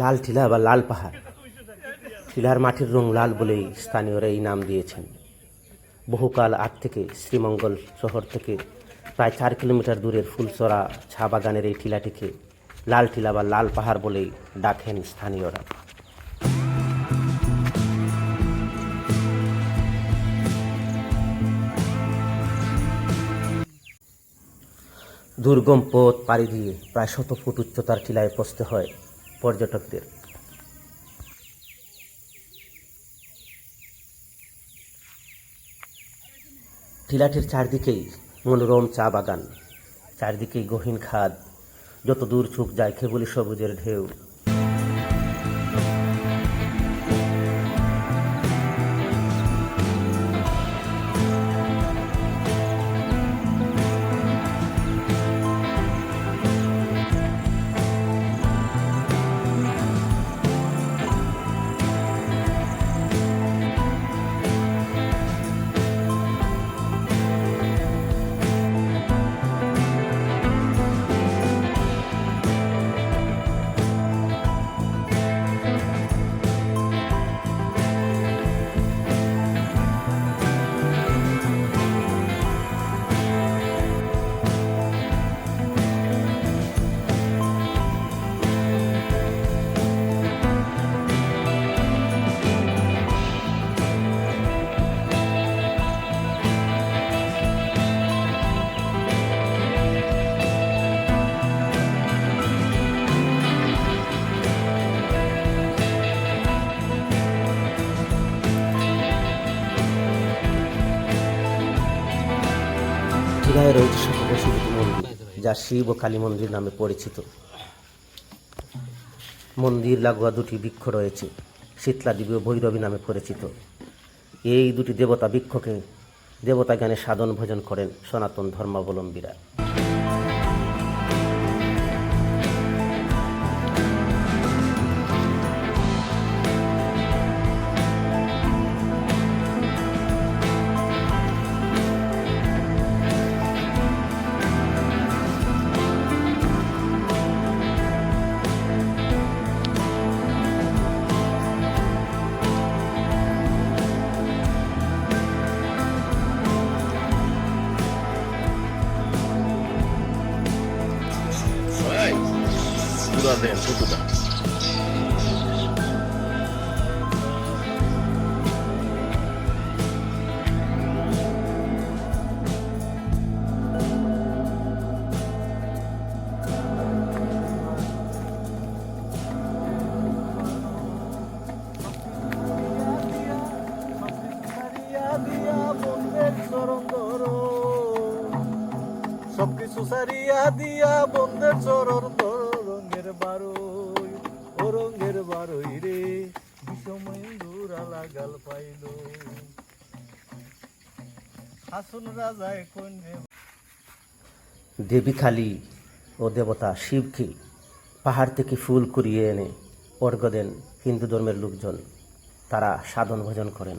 লাল টিলা বা লাল পাহাড়। টিলার মাটির রং লাল বলেই স্থানীয়রা এই নাম দিয়েছেন। বহুকাল আগ থেকে শ্রীমঙ্গল শহর থেকে প্রায় চার কিলোমিটার দূরের ফুলচরা চা বাগানের এই টিলাটিকে লাল টিলা বা লাল পাহাড় বলেই ডাকেন স্থানীয়রা। দুর্গম পথ পাড়ি দিয়ে প্রায় শত ফুট উচ্চতার টিলায় পৌঁছতে হয় পর্যটকদের। টিলাটির চারদিকেই মনোরম চা বাগান, চারদিকেই গহীন খাদ যত দূর চোখ যায় খেবুলি সবুজের ঢেউ। টিলায় রয়েছে দুটি মন্দির, যা শিব ও কালী মন্দির নামে পরিচিত। মন্দির লাগোয়া দুটি বৃক্ষ রয়েছে, শীতলা দেবী ও ভৈরবী নামে পরিচিত। এই দুটি দেবতা বৃক্ষকে দেবতা জ্ঞানে সাধন ভোজন করেন সনাতন ধর্মাবলম্বীরা। পুরা দেন পুতুটা সবকিছু সারিয়া দিয়া বন্ধের চরণ ধর। রে দূরা লাগাল পাইল। হাসুন দেবী কালী ও দেবতা শিবকে পাহাড় থেকে ফুল কুড়িয়ে এনে অর্ঘ দেন হিন্দু ধর্মের লোকজন। তারা সাধন ভোজন করেন।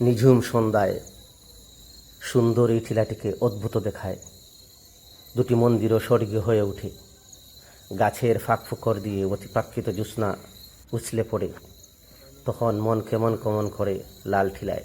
নিঝুম সন্ধ্যায় সুন্দর এই টিলাটিকে অদ্ভুত দেখায়। দুটি মন্দিরও স্বর্গীয় হয়ে ওঠে। গাছের ফাঁক ফুকর দিয়ে অতিপ্রাকৃত জ্যোৎস্না উছলে পড়ে। তখন মন কেমন কেমন করে লাল ঠিলায়